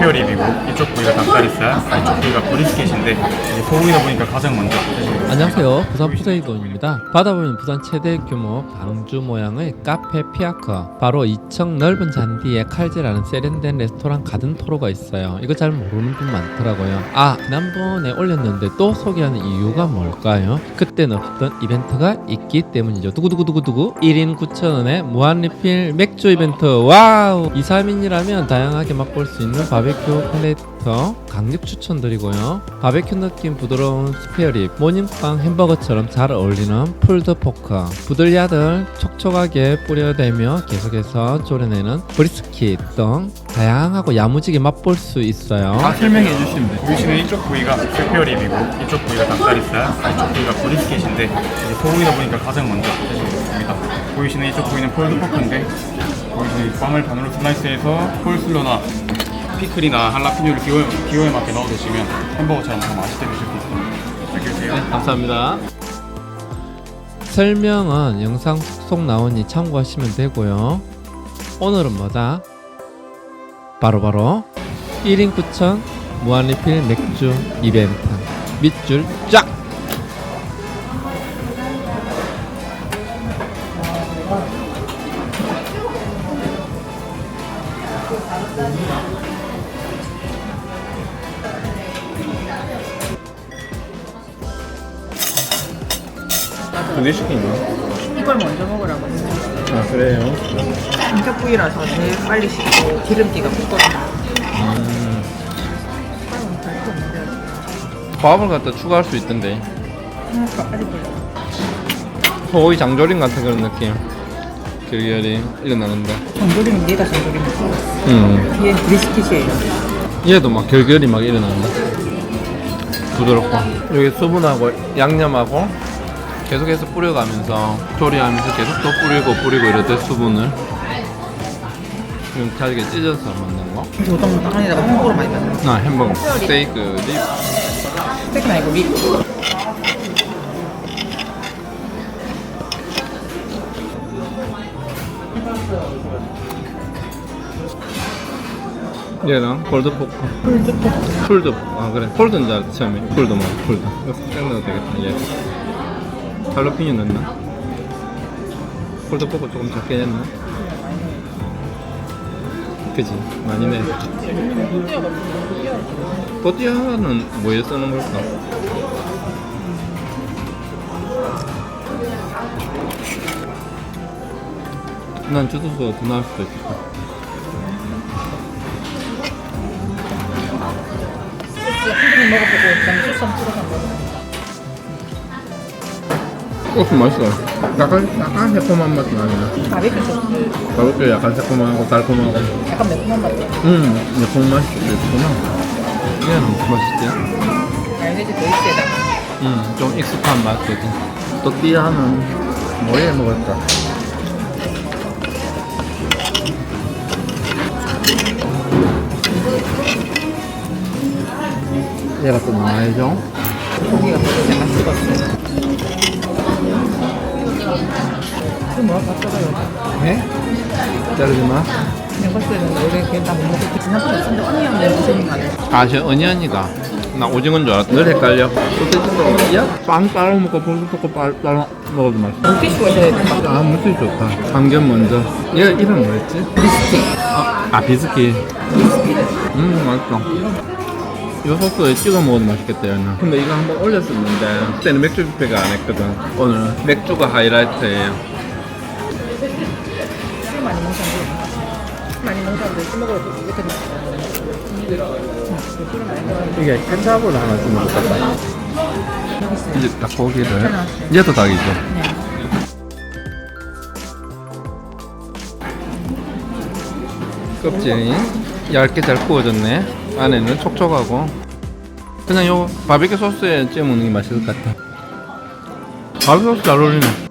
스페어립이고 이쪽 부위가 닭다리살, 아, 이쪽 부위가 브리스켓인데 이제 소고기다 보니까 가장 먼저 안녕하세요. 부산 포세이돈입니다. 받아보는 부산 최대 규모 방주 모양의 카페 피아커. 바로 2층 넓은 잔디에 칼질하는 세련된 레스토랑 가든 토로가 있어요. 이거 잘 모르는 분 많더라고요. 아, 지난번에 올렸는데 또 소개하는 이유가 뭘까요? 그때는 없던 이벤트가 있기 때문이죠. 두구두구두구두구 1인 9,000원에 무한 리필 맥주 이벤트. 와우! 2, 3인이라면 다양하게 맛볼 수 있는 바베큐 플레이 터 강력 추천드리고요. 바베큐 느낌 부드러운 스페어립, 모닝빵 햄버거처럼 잘 어울리는 풀드 포크, 부들야들 촉촉하게 뿌려대며 계속해서 졸여내는 브리스킷 등 다양하고 야무지게 맛볼 수 있어요. 다 설명해 주시면 돼요. 보이시는 이쪽 부위가 스페어립이고 이쪽 부위가 닭다리살, 아, 이쪽 부위가 브리스켓인데 이제 소고기다 보니까 가장 먼저 해주는 겁니다. 보이시는 이쪽 부위는 폴드 포크인데 보이시는 이 빵을 반으로 슬라이스해서 콜슬러나 피클이나 할라피뇨를 기호에, 기호에 맞게 넣어 드시면 햄버거처럼 더 맛있게 드실 수 있습니다. 안녕히 계세요. 감사합니다. 설명은 영상 속 나오니 참고하시면 되고요. 오늘은 뭐다? 바로바로 1인 9천 무한리필 맥주 이벤트 밑줄 쫙! 두개 시키는 이걸 먼저 먹으라고 했어요. 아 그래요? 인격 부위라서 제일 빨리 식고 기름기가 붙거든요. 음. 밥을 갖다 추가할 수 있던데 아직 몰라. 소고기 장조림 같은 그런 느낌 결결이 일어나는데 정조림은 얘가 정조림이고 음. 뒤에 브리스킷이에요. 얘도 막 결결이 막 일어난다. 부드럽고 여기 수분하고 양념하고 계속해서 뿌려가면서 조리하면서 계속 또 뿌리고 뿌리고 이럴 때 수분을 좀 잘게 찢어서 만든 거. 조동 안에다가 햄버거를 많이 만들어. 나 햄버거, 스테이크, 립. 스테이크는 아니고 립. 얘랑 폴드 포크. 풀드 포크. 풀드. 아 그래. 폴드인 줄 알았지 처음에. 폴드 말 폴드. 이거 생 넣어도 되겠다. 얘. 할로피뇨 넣나? 폴드 포크 조금 작게 냈나? 그지 많이 내. 또띠아는 뭐에 쓰는 걸까? 난 주소서 더 나을 수도 있겠다. 한번 먹어보고 그다음에 소스 먹어. 소스 맛있어. 약간 약간 새콤한 맛이 나네. 바베큐 소스. 가볍게 약간 새콤하고 달콤하고. 약간 매콤한 맛이야. 음, 매콤 맛이 좀 있구나. 얘는 맛이지? 마요네즈 베이스에다가 음, 좀 익숙한 맛거든. 또띠아는 뭐에 먹을까? 얘가 또 나와야죠. 고기가 벌써 약간 식었어요. 그 뭐야 바꿔봐요. 네? 자르지 마. 그냥 봤을 때는 원래 그냥 다못 먹고 지난번에 근데 언니랑 내 무슨 말이야. 아, 저 언니 언니가. 나 오징어인 줄 알았다. 늘 헷갈려. 소세지도 야? 빵 따로 먹고 볼도 먹고 빵 따로 먹어도 맛있어. 물티슈가. 아, 무지 좋다. 삼겹 먼저. 얘 이름 뭐였지? 비스킷. 아, 아 비스킷. 음, 맛있어. 이 소스에 찍어 먹어도 맛있겠다, 얘는. 근데 이거 한번 올렸었는데, 그때는 맥주 뷔페가 안 했거든. 오늘 맥주가 하이라이트예요. 술 많이 먹는 사람들. 술 많이 먹는 사람들 술 먹으러 또 이렇게 많이 먹어요. 이게 케찹을 하나 주면 좋겠다. 이제 닭고기를. 얘도 닭이죠. 네. 껍질이 얇게 잘 구워졌네. 안에는 촉촉하고. 그냥 요 바비큐 소스에 찍어 먹는 게 맛있을 것 같아. 바비큐 소스 잘 어울리네.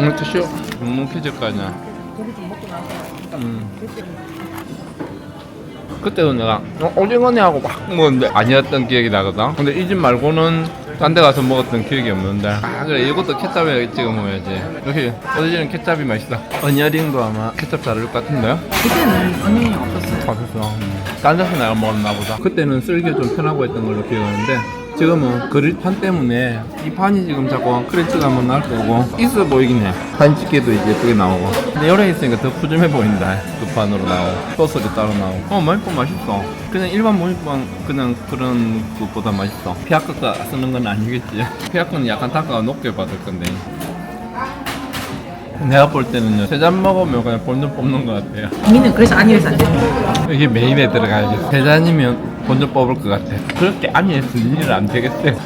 오늘 드시오. 묵묵해질 거 아니야. 음. 그때 그때도 내가 어, 오징어네 하고 막 먹었는데 아니었던 기억이 나거든. 근데 이 집 말고는 딴 데 가서 먹었던 기억이 없는데 아 그래 이것도 케찹에 찍어 먹어야지 역시 어디지는 케찹이 맛있어 언니어링도 아마 케찹 잘 어울릴 것 같은데요? 그때는 언니 없었어요. 맛있어 딴 데서 내가 먹었나 보다 그때는 쓸기 좀 편하고 했던 걸로 기억하는데 지금은 그릇판 때문에 이 판이 지금 자꾸 크래치가 한번 날 거고 있어 보이긴 해. 사진 찍기도 이제 예쁘게 나오고. 근데 열에 있으니까 더 푸짐해 보인다. 두 판으로 나오고. 소스도 따로 나오고. 어 맛있고 맛있어. 그냥 일반 모닝빵 그냥 그런 것보다 맛있어. 피아크가 쓰는 건 아니겠지. 피아크는 약간 단가가 높게 받을 건데. 내가 볼 때는요 세 잔 먹으면 그냥 본전 뽑는 것 같아요. 언니는 그래서 아니어서 안 거예요. 이게 메인에 들어가야지. 세 잔이면 먼저 뽑을 것 같아. 그렇게 안위에서 일은 안 되겠대.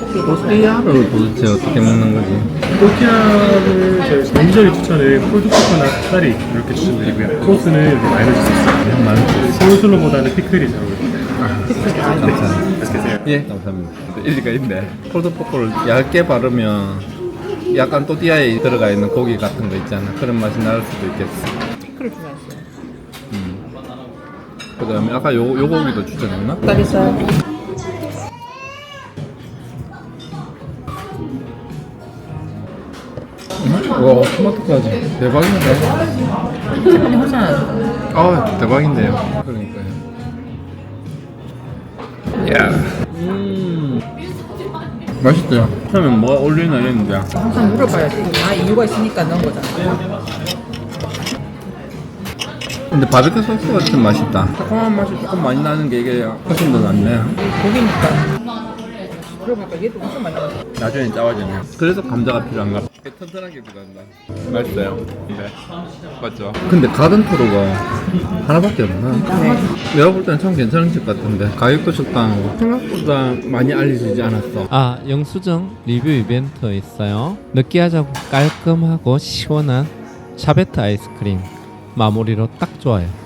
토스티아를 도대체 어떻게 먹는 거지? 토티아를 저희 추천을 콜드코코나 쌀이 이렇게 추천드리고요. 소스는 이렇게 마요네즈 소스. 그냥 마요네즈. 솔솔로보다는 피클이 잘 어울려요. 감사합니다. 맛있게 드세요. 예, 감사합니다. 일리가 있네. 콜드포코를 얇게 바르면 약간 또띠아에 들어가 있는 고기 같은 거 있잖아. 그런 맛이 날 수도 있겠어. 피클을 좋아했어요. 그 다음에 아까 요, 요 고기도 추천했나? 다리살. 와, 토마토까지. 대박인데? 훨씬 안아 대박인데요. 그러니까요. 야. 음. 맛있죠. 처음엔 뭐가 올리나 이랬는데 항상 물어봐야지. 아 이유가 있으니까 넣은 거잖아. 근데 바베큐 소스가 좀 맛있다. 새콤한 맛이 조금 많이 나는 게 이게 훨씬 더 낫네. 고기니까. 그러고 보니까 얘도 엄청 많이 나왔어. 나중에 짜와지네. 그래서 감자가 필요한가? 튼튼하게 들어간다. 맛있어요. 네. 맞죠? 근데 가든 토로가 하나밖에 없나? 내가 볼 때는 참 괜찮은 집 같은데 가격도 적당하고 생각보다 많이 알려지지 않았어. 아 영수증 리뷰 이벤트 있어요. 느끼하자고 깔끔하고 시원한 샤베트 아이스크림 마무리로 딱 좋아요.